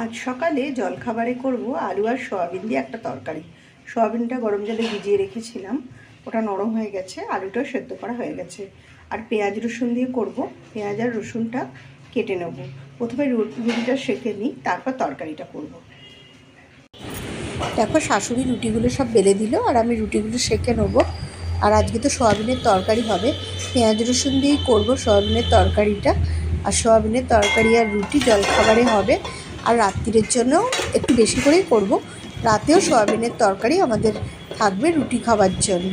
আজ সকালে জলখাবারে করব আলু আর সয়াবিন দিয়ে একটা তরকারি। সয়াবিনটা গরম জলে ভিজিয়ে রেখেছিলাম, ওটা নরম হয়ে গেছে, আলুটাও সেদ্ধ করা হয়ে গেছে। আর পেঁয়াজ রসুন দিয়ে করব, পেঁয়াজ আর রসুনটা কেটে নেব। প্রথমে রুটিটা সেঁকে নিই, তারপর তরকারিটা করব। দেখো শাশুড়ি রুটিগুলো সব বেলে দিল, আর আমি রুটিগুলো সেঁকে নেব। আর আজকে তো সয়াবিনের তরকারি হবে। পেঁয়াজ রসুন দিয়েই করব সয়াবিনের তরকারিটা। আর সয়াবিনের তরকারি আর রুটি জলখাবারে হবে। আর রাত্রির জন্য একটু বেশি করেই করব। রাতেও সয়াবিনের তরকারি আমাদের থাকবে রুটি খাওয়ার জন্য।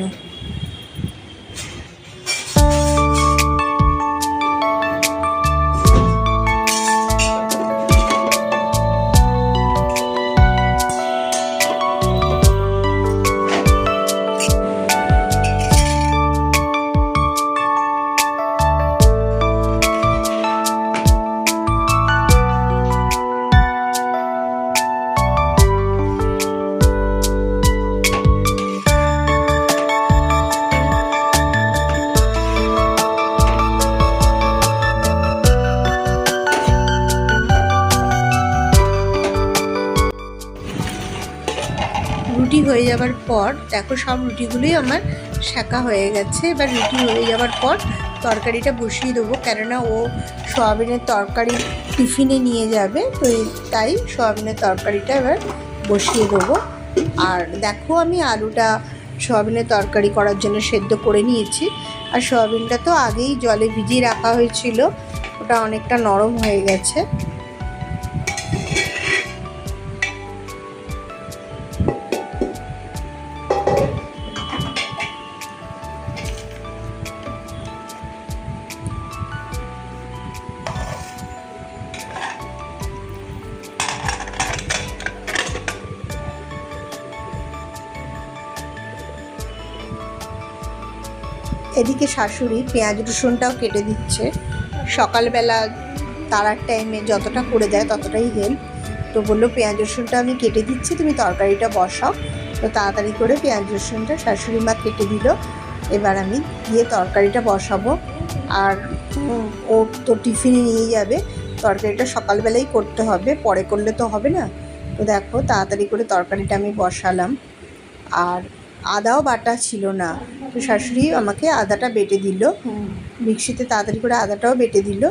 যাবার পর, দেখো সব রুটিগুলোই আমার শাঁকা হয়ে গেছে। এবার রুটি হয়ে যাওয়ার পর তরকারিটা বসিয়ে দেবো। কেননা ও সয়াবিনের তরকারি টিফিনে নিয়ে যাবে, তো তাই সয়াবিনের তরকারিটা এবার বসিয়ে দেবো। আর দেখো আমি আলুটা সয়াবিনের তরকারি করার জন্য সেদ্ধ করে নিয়েছি। আর সয়াবিনটা তো আগেই জলে ভিজিয়ে রাখা হয়েছিল, ওটা অনেকটা নরম হয়ে গেছে। এদিকে শাশুড়ি পেঁয়াজ রসুনটাও কেটে দিচ্ছে। সকালবেলা তারার টাইমে যতটা করে দেয় ততটাই হেল্প তো বলল, পেঁয়াজ রসুনটা আমি কেটে দিচ্ছি, তুমি তরকারিটা বসাও। তো তাড়াতাড়ি করে পেঁয়াজ রসুনটা শাশুড়ি মা কেটে দিল। এবার আমি গিয়ে তরকারিটা বসাবো। আর ও তো টিফিনে নিয়ে যাবে, তরকারিটা সকালবেলাই করতে হবে, পরে করলে তো হবে না। তো দেখো, তাড়াতাড়ি করে তরকারিটা আমি বসালাম। আর আদাও বাটা ছিল না। তো শাশুড়ি আমাকে আদাটা বেটে দিল। মিক্সিতে তাড়াতাড়ি করে আদাটাও বেটে দিল।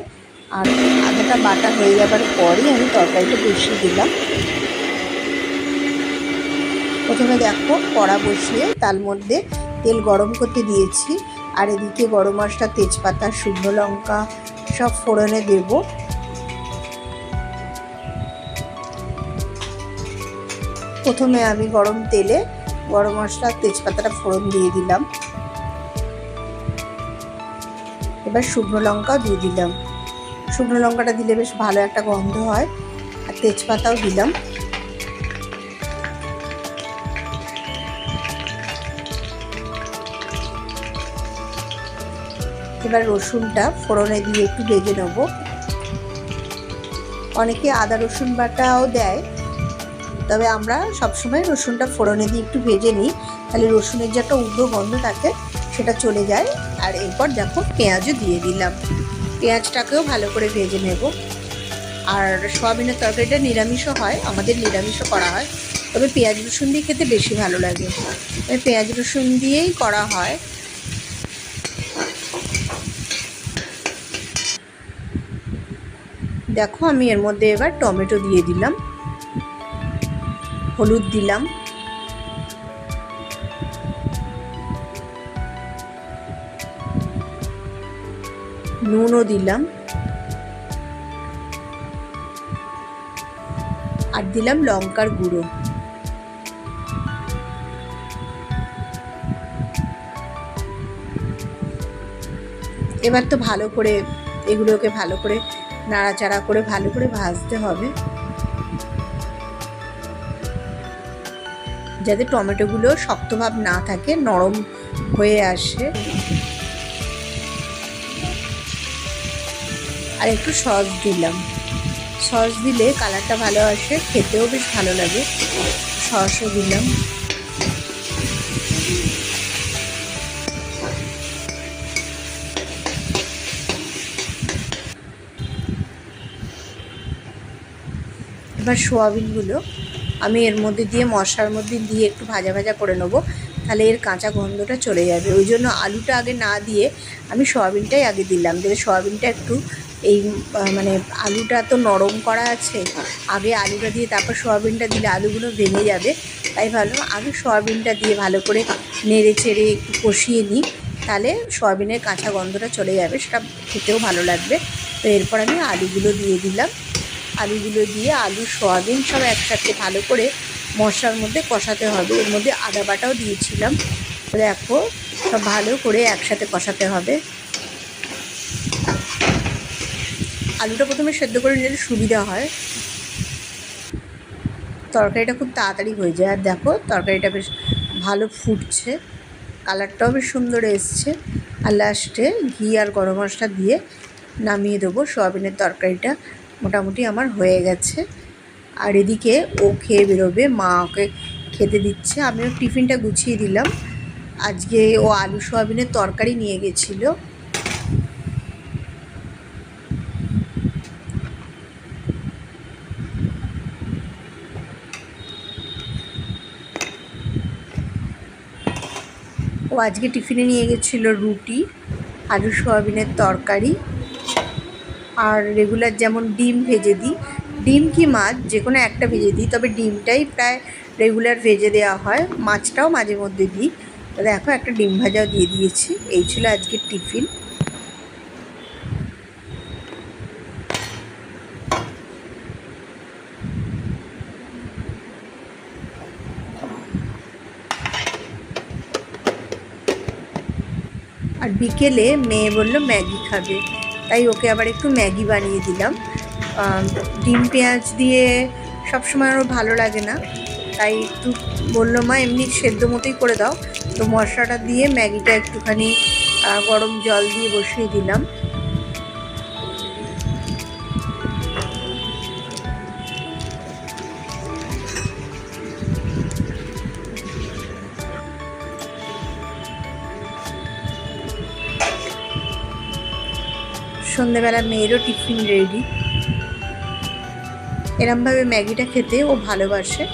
আর আদাটা বাটা হয়ে যাবার পরই আমি তরকারিটা বসিয়ে দিলাম। প্রথমে দেখো কড়া বসিয়ে তার মধ্যে তেল গরম করতে দিয়েছি। আর এদিকে গরম মশলা তেজপাতা শুকনো লঙ্কা সব ফোড়নে দেব। প্রথমে আমি গরম তেলে গরম মশলা তেজপাতাটা ফোড়ন দিয়ে দিলাম। এবার শুকনো লঙ্কাও দিয়ে দিলাম। শুকনো লঙ্কাটা দিলে বেশ ভালো একটা গন্ধ হয়, আর তেজপাতাও দিলাম। এবার রসুনটা ফোড়নে দিয়ে একটু ভেজে নেব। অনেকে আদা রসুন বাটাও দেয়, তবে আমরা সবসময় রসুনটা ফোড়নে দিয়ে একটু ভেজে নিই। তাহলে রসুনের যে একটা উগ্র গন্ধ থাকে সেটা চলে যায়। আর এরপর দেখো পেঁয়াজও দিয়ে দিলাম। পেঁয়াজটাকেও ভালো করে ভেজে নেব। আর সোয়াবিনের তরকারিটা নিরামিষও হয়, আমাদের নিরামিষও করা হয়। তবে পেঁয়াজ রসুন দিয়ে খেতে বেশি ভালো লাগে। পেঁয়াজ রসুন দিয়েই করা হয়। দেখো আমি এর মধ্যে এবার টমেটো দিয়ে দিলাম। হলুদ দিলাম। নুনও দিলাম। আর দিলাম লঙ্কার গুঁড়ো। এবার তো ভালো করে এগুলোকে ভালো করে নাড়াচাড়া করে ভালো করে ভাজতে হবে। যাতে টমেটোগুলো শক্তভাব না থাকে, নরম হয়ে আসে। আর একটু সস দিলাম। সস দিলে কালারটা ভালো আসে, খেতেও বেশ ভালো লাগে। সসও দিলাম। এবার সোয়াবিনগুলো আমি এর মধ্যে দিয়ে মশলার মধ্যে দিয়ে একটু ভাজা ভাজা করে নেব। তাহলে এর কাঁচা গন্ধটা চলে যাবে। ওই জন্য আলুটা আগে না দিয়ে আমি সয়াবিনটাই আগে দিলাম। দিলে সয়াবিনটা একটু এই মানে আলুটা তো নরম করা আছে, আগে আলুটা দিয়ে তারপর সয়াবিনটা দিলে আলুগুলো ভেঙে যাবে। তাই ভাবলাম আগে সয়াবিনটা দিয়ে ভালো করে নেড়ে চেড়ে একটু কষিয়ে নিই, তাহলে সয়াবিনের কাঁচা গন্ধটা চলে যাবে, সেটা খেতেও ভালো লাগবে। তো এরপর আমি আলুগুলো দিয়ে দিলাম। আলুগুলো দিয়ে আলু, সয়াবিন সব একসাথে ভালো করে মশলার মধ্যে কষাতে হবে। এর মধ্যে আদা বাটাও দিয়েছিলাম। দেখো, সব ভালো করে একসাথে কষাতে হবে। আলুটা প্রথমে সেদ্ধ করে নিলে সুবিধা হয়। তরকারিটা খুব তাড়াতাড়ি হয়ে যায়। আর দেখো, তরকারিটা বেশ ভালো ফুটছে। কালারটাও বেশ সুন্দর এসছে। আর লাস্টে ঘি আর গরম মশলা দিয়ে নামিয়ে দেবো। সোয়াবিনের তরকারিটা মোটামুটি আমার হয়ে গেছে। আর এদিকে ও খেয়ে বেরোবে, মা ওকে খেতে দিচ্ছে। আমিও টিফিনটা গুছিয়ে দিলাম। আজকে ও আলু সোয়াবিনের তরকারি নিয়ে গেছিল। ও আজকে টিফিনে নিয়ে গেছিল রুটি, আলু সোয়াবিনের তরকারি। আর রেগুলার যেমন ডিম ভেজে দিই, ডিম কি মাছ যে কোনো একটা ভেজে দিই, তবে ডিমটাই প্রায় রেগুলার ভেজে দেওয়া হয়, মাছটাও মাঝে মধ্যে দিই। তো দেখো একটা ডিম ভাজাও দিয়ে দিয়েছি, এই ছিল আজকের টিফিন। আর বিকেলে মেয়ে বলল ম্যাগি খাবে। তাই ওকে আবার একটু ম্যাগি বানিয়ে দিলাম। ডিম পেঁয়াজ দিয়ে সবসময় আরও ভালো লাগে না। তাই একটু বলল, মা, এমনি সেদ্ধ মতোই করে দাও। তো মশলাটা দিয়ে ম্যাগিটা একটুখানি গরম জল দিয়ে বসিয়ে দিলাম। সন্ধেবেলা মেয়েরও টিফিন রেডি এরমভাবে ম্যাগিটা খেতে ও ভালোবাসে।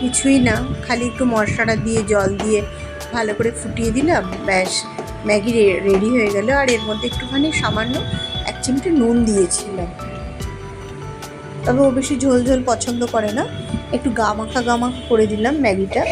কিছুই না, খালি একটু মশলাটা দিয়ে, জল দিয়ে ভালো করে ফুটিয়ে দিলাম, ব্যাস, ম্যাগি রেডি হয়ে গেল। আর এর মধ্যে একটুখানি সামান্য এক চিমটি নুন দিয়েছিলাম। তবে ও বেশি ঝোল ঝোল পছন্দ করে না। একটু গামাখা গামাখা করে দিলাম ম্যাগিটা।